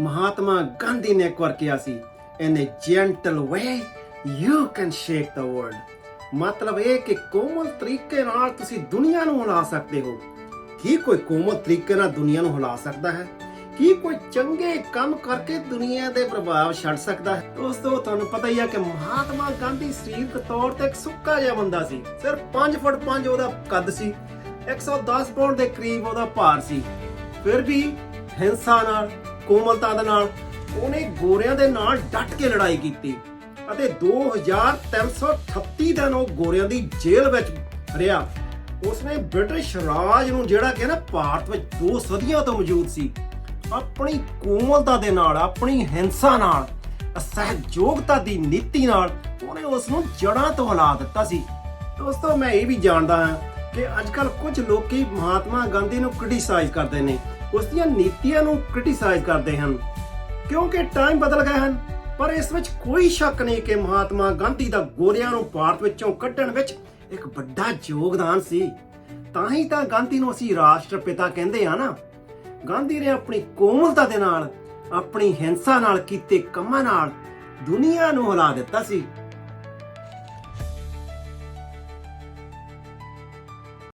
ਮਹਾਤਮਾ ਗਾਂਧੀ ਨੇ ਇੱਕ ਵਾਰ ਕਿਹਾ ਸੀ in a gentle way you can shake the world ਮਤਲਬ ਇਹ ਕਿ ਕੋਮਲ ਤਰੀਕੇ ਨਾਲ ਤੁਸੀਂ ਦੁਨੀਆ ਨੂੰ ਹਿਲਾ ਸਕਦੇ ਹੋ। ਕੀ ਕੋਈ ਕੋਮਲ ਤਰੀਕੇ ਨਾਲ ਦੁਨੀਆ ਨੂੰ ਹਿਲਾ ਸਕਦਾ ਹੈ? ਕੀ ਕੋਈ ਚੰਗੇ ਕੰਮ ਕਰਕੇ ਦੁਨੀਆ ਦੇ ਪ੍ਰਭਾਵ ਛੱਡ ਸਕਦਾ ਹੈ? ਦੋਸਤੋ, ਤੁਹਾਨੂੰ ਪਤਾ ਹੀ ਹੈ ਕਿ ਮਹਾਤਮਾ ਗਾਂਧੀ ਸਰੀਰਕ ਤੌਰ ਤੇ ਇੱਕ ਸੁੱਕਾ ਜਿਹਾ ਬੰਦਾ ਸੀ। ਸਿਰਫ 5 ਫੁੱਟ 5 ਉਹਦਾ ਕੱਦ ਸੀ 110 ਪਾਉਂਡ ਦੇ ਕਰੀਬ ਉਹਦਾ ਭਾਰ ਸੀ। ਫਿਰ ਵੀ ਹਿੰਸਾ ਨਾਲ ਕੋਮਲਤਾ ਦੇ ਨਾਲ ਉਹਨੇ ਗੋਰਿਆਂ ਦੇ ਨਾਲ ਡਟ ਕੇ ਲੜਾਈ ਕੀਤੀ ਅਤੇ 2338 ਦਿਨ ਉਹ ਗੋਰਿਆਂ ਦੀ ਜੇਲ੍ਹ ਵਿੱਚ ਰਿਹਾ। ਉਸਨੇ ਬ੍ਰਿਟਿਸ਼ ਰਾਜ ਨੂੰ ਜਿਹੜਾ ਕਿ ਨਾ ਭਾਰਤ ਵਿੱਚ ਦੋ ਸਦੀਆਂ ਤੋਂ ਮੌਜੂਦ ਸੀ, ਆਪਣੀ ਕੋਮਲਤਾ ਦੇ ਨਾਲ, ਆਪਣੀ ਹਿੰਸਾ ਨਾਲ, ਅਸਹਿਯੋਗਤਾ ਦੀ ਨੀਤੀ ਨਾਲ ਉਹਨੇ ਉਸ ਨੂੰ ਜੜਾਂ ਤੋਂ ਹਿਲਾ ਦਿੱਤਾ ਸੀ। ਦੋਸਤੋ, ਮੈਂ ਇਹ ਵੀ ਜਾਣਦਾ ਹਾਂ ਕਿ ਅੱਜਕੱਲ ਕੁਝ ਲੋਕੀ ਮਹਾਤਮਾ ਗਾਂਧੀ ਨੂੰ ਕ੍ਰਿਟਿਸਾਈਜ਼ ਕਰਦੇ ਨੇ। ਉਸ ਦੀਆਂ ਨੀਤੀਆਂ ਨੂੰ ਕ੍ਰਿਟਿਸਾਈਜ਼ ਕਰਦੇ ਹਨ। ਕਿਉਂਕਿ ਟਾਈਮ ਬਦਲ ਗਏ ਹਨ, ਪਰ ਇਸ ਵਿੱਚ ਕੋਈ ਸ਼ੱਕ ਨਹੀਂ ਕਿ ਮਹਾਤਮਾ ਗਾਂਧੀ ਦਾ ਗੋਰਿਆਂ ਨੂੰ ਭਾਰਤ ਵਿੱਚੋਂ ਕੱਢਣ ਵਿੱਚ ਇੱਕ ਵੱਡਾ ਯੋਗਦਾਨ ਸੀ। ਤਾਂ ਹੀ ਤਾਂ ਗਾਂਧੀ ਨੂੰ ਅਸੀਂ ਰਾਸ਼ਟਰਪਿਤਾ ਕਹਿੰਦੇ ਆ ਨਾ। ਗਾਂਧੀ ਨੇ ਆਪਣੀ ਕੋਮਲਤਾ ਦੇ ਨਾਲ, ਆਪਣੀ ਹਿੰਸਾ ਨਾਲ ਕੀਤੇ ਕੰਮਾਂ ਨਾਲ ਦੁਨੀਆ ਨੂੰ ਹਿਲਾ ਦਿੱਤਾ ਸੀ।